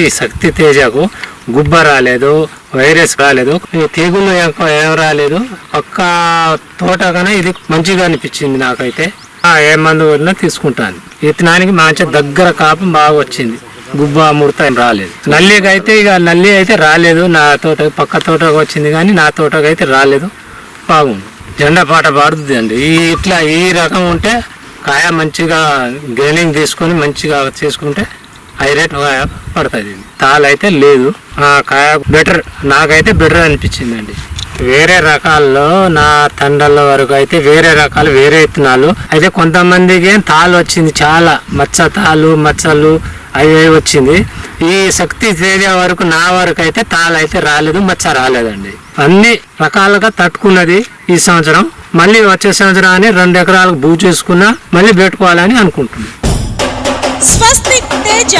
ఈ శక్తి తేజకు గుబ్బ రాలేదు వైరస్ రాలేదు. ఈ తెగులు ఎక్కువ ఏం రాలేదు. పక్క తోట కన్నా ఇది మంచిగా అనిపించింది నాకైతే. ఆ, ఏ మందు వదిలినా తీసుకుంటాను. విత్తనానికి మంచి దగ్గర కాపం బాగా వచ్చింది. గుబ్బ ముడత రాలేదు. నల్లికి అయితే ఇక నల్లి అయితే రాలేదు. నా తోట పక్క తోటకు వచ్చింది కానీ నా తోటకు అయితే రాలేదు. బాగుంది జెండా పాట పాడుతుంది అండి. ఈ ఇట్లా ఈ రకం ఉంటే కాయ మంచిగా గ్రైనింగ్ తీసుకొని మంచిగా చేసుకుంటే హై పడుతుంది. తాళైతే లేదు. ఆ కాయ బెటర్ నాకైతే బెటర్ అనిపించిందండి. వేరే రకాల్లో నా తండల వరకు అయితే వేరే రకాలు వేరే విత్తనాలు. అయితే కొంతమందికి తాళ్ళు తాలు వచ్చింది చాలా. మచ్చ తాలు మచ్చలు అవి వచ్చింది. ఈ శక్తి తేజ వరకు నా వరకు అయితే తాలు అయితే రాలేదు మచ్చ రాలేదండి. అన్ని రకాలుగా తట్టుకున్నది ఈ సంవత్సరం. మళ్ళీ వచ్చే సంవత్సరం అని రెండు ఎకరాలకు భూ చేసుకున్నా మళ్ళీ పెట్టుకోవాలని అనుకుంటున్నాను స్వస్తిక్ తేజ